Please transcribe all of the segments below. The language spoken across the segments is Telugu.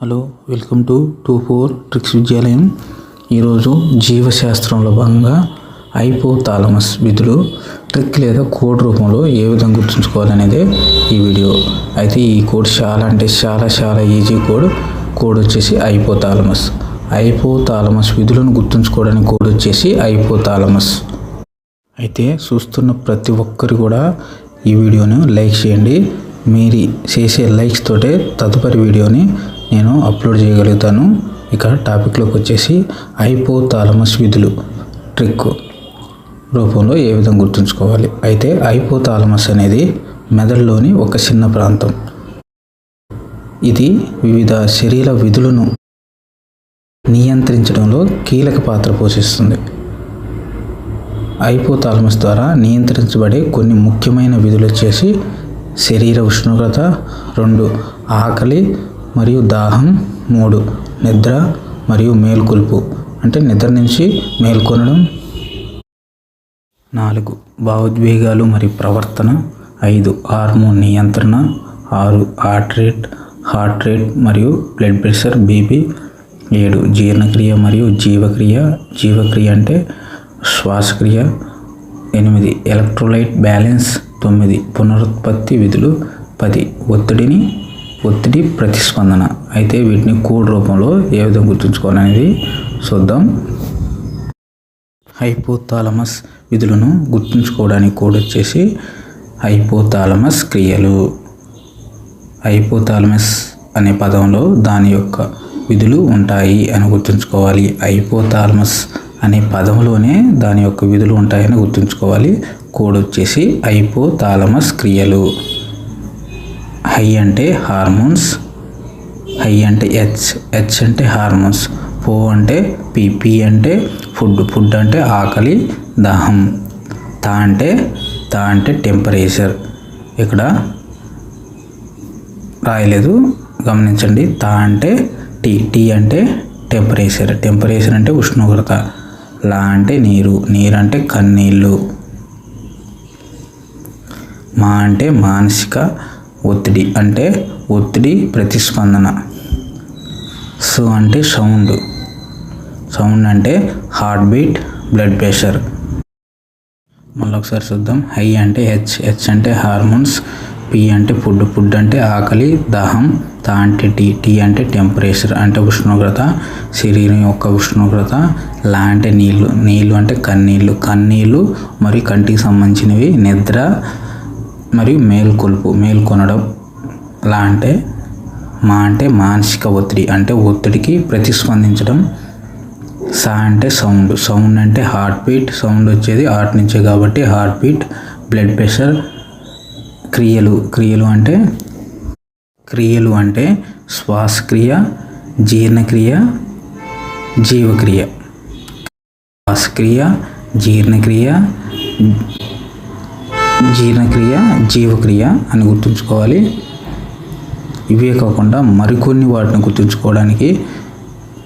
Hello welcome to two four tricks విద్యాలయం. ఈరోజు జీవశాస్త్రంలో భాగంగా ఐపో తాలమస్ విధులు ట్రిక్ లేదా కోడ్ రూపంలో ఏ విధంగా గుర్తుంచుకోవాలనేదే ఈ వీడియో. అయితే ఈ కోడ్ చాలా అంటే చాలా చాలా ఈజీ కోడ్. కోడ్ వచ్చేసి ఐపో తాలమస్ ఐపో తాలమస్ విధులను గుర్తుంచుకోవడానికి కోడ్ వచ్చేసి ఐపో తాలమస్ అయితే చూస్తున్న ప్రతి ఒక్కరు కూడా ఈ వీడియోను లైక్ చేయండి. మీరు చేసే లైక్స్ తోటే తదుపరి వీడియోని నేను అప్లోడ్ చేయగలుగుతాను. ఇక టాపిక్లోకి వచ్చేసి ఐపోతాలమస్ విధులు ట్రిక్ రూపంలో ఏ విధంగా గుర్తుంచుకోవాలి? అయితే ఐపోతాలమస్ అనేది మెదడులోని ఒక చిన్న ప్రాంతం. ఇది వివిధ శరీర విధులను నియంత్రించడంలో కీలక పాత్ర పోషిస్తుంది. ఐపోతాలమస్ ద్వారా నియంత్రించబడే కొన్ని ముఖ్యమైన విధులు వచ్చేసి శరీర ఉష్ణోగ్రత రెండు ఆకలి మరియు దాహం మూడు. నిద్ర మరియు మేల్కొల్పు. అంటే నిద్ర నుంచి మేల్కొనడం. నాలుగు. భావోద్వేగాలు మరియు ప్రవర్తన. ఐదు. హార్మోన్ నియంత్రణ. ఆరు. Heart rate. హార్ట్ రేట్ మరియు బ్లడ్ ప్రెషర్ బీపీ. ఏడు. జీర్ణక్రియ మరియు జీవక్రియ. జీవక్రియ అంటే శ్వాసక్రియ. ఎనిమిది. Electrolyte balance. తొమ్మిది. పునరుత్పత్తి విధులు. పది. ఒత్తిడిని ఒత్తిడి ప్రతిస్పందన. అయితే వీటిని కోడ్ రూపంలో ఏ విధంగా గుర్తుంచుకోవాలనేది చూద్దాం. హైపోతాలమస్ విధులను గుర్తుంచుకోవడానికి కోడ్ వచ్చేసి హైపోతాలమస్ క్రియలు. హైపోతాలమస్ అనే పదంలో దాని యొక్క విధులు ఉంటాయి అని గుర్తుంచుకోవాలి. హైపోతాలమస్ అనే పదంలోనే దాని యొక్క విధులు ఉంటాయని గుర్తుంచుకోవాలి. కోడ్ వచ్చేసి హైపోతాలమస్ క్రియలు. హై అంటే హార్మోన్స్ హై అంటే హెచ్ హెచ్ అంటే హార్మోన్స్ పో అంటే పి పి అంటే ఫుడ్ ఫుడ్ అంటే ఆకలి దాహం తా అంటే తా అంటే టెంపరేచర్. ఇక్కడ రాయలేదు గమనించండి తా అంటే టీ టీ అంటే టెంపరేచర్ టెంపరేచర్ అంటే ఉష్ణోగ్రత లా అంటే నీరు నీరు అంటే కన్నీళ్ళు. మా అంటే మానసిక ఒత్తిడి అంటే ఒత్తిడి ప్రతిస్పందన. సో అంటే సౌండ్. సౌండ్ అంటే హార్ట్ బీట్ బ్లడ్ ప్రెషర్. మళ్ళీ ఒకసారి చూద్దాం. హై అంటే హెచ్. హెచ్ అంటే హార్మోన్స్. పి అంటే ఫుడ్. ఫుడ్ అంటే ఆకలి దాహం. తా అంటే టీ. టీ అంటే టెంపరేచర్ అంటే ఉష్ణోగ్రత. శరీరం యొక్క ఉష్ణోగ్రత. లా అంటే నీళ్ళు. నీళ్ళు అంటే కన్నీళ్ళు. కన్నీళ్ళు మరియు కంటికి సంబంధించినవి. నిద్ర మరియు మేల్కొల్పు మేల్కొనడం లా అంటే మా అంటే మానసిక ఒత్తిడి అంటే ఒత్తిడికి ప్రతిస్పందించడం. సా అంటే సౌండ్ సౌండ్ అంటే హార్ట్ బీట్ సౌండ్ వచ్చేది హార్ట్ నుంచే కాబట్టి హార్ట్ బీట్ బ్లడ్ ప్రెషర్ క్రియలు క్రియలు అంటే క్రియలు అంటే శ్వాసక్రియ జీర్ణక్రియ జీవక్రియ. శ్వాసక్రియ జీర్ణక్రియ జీర్ణక్రియ జీవక్రియ అని గుర్తుంచుకోవాలి. ఇవే కాకుండా మరికొన్ని వాటిని గుర్తుంచుకోవడానికి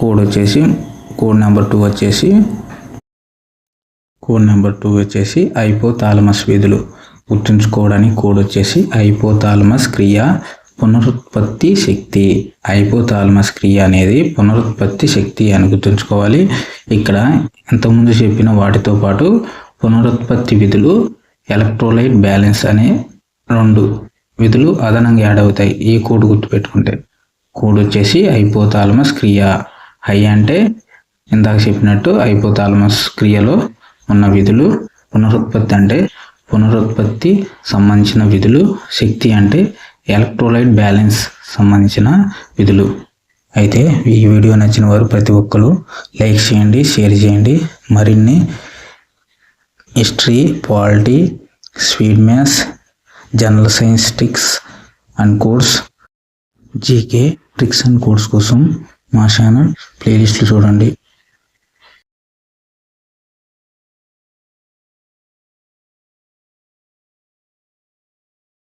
కోడ్ వచ్చేసి కోడ్ నెంబర్ టూ వచ్చేసి కోడ్ నెంబర్ టూ వచ్చేసి ఐపోతాలమస్ విధులు. గుర్తుంచుకోవడానికి కోడ్ వచ్చేసి ఐపోతాలమస్ క్రియ పునరుత్పత్తి శక్తి. ఐపోతాలమస్ క్రియ అనేది పునరుత్పత్తి శక్తి అని గుర్తుంచుకోవాలి. ఇక్కడ ఇంతకుముందు చెప్పిన వాటితో పాటు పునరుత్పత్తి విధులు ఎలక్ట్రోలైట్ బ్యాలెన్స్ అనే రెండు విధులు అదనంగా యాడ్ అవుతాయి. ఈ కోడ్ గుర్తుపెట్టుకుంటే. కోడ్ వచ్చేసి ఐపోతాలమస్ క్రియ. హై అంటే ఇందాక చెప్పినట్టు హైపోథాలమస్ క్రియలో ఉన్న విధులు పునరుత్పత్తి అంటే పునరుత్పత్తి సంబంధించిన విధులు శక్తి అంటే ఎలక్ట్రోలైట్ బ్యాలెన్స్ సంబంధించిన విధులు. అయితే ఈ వీడియో నచ్చిన వారు ప్రతి ఒక్కరు లైక్ చేయండి షేర్ చేయండి. మరిన్ని history polity sweet maths general science tricks and course. GK tricks and course కోసం మా ఛానల్ ప్లేలిస్ట్లు చూడండి.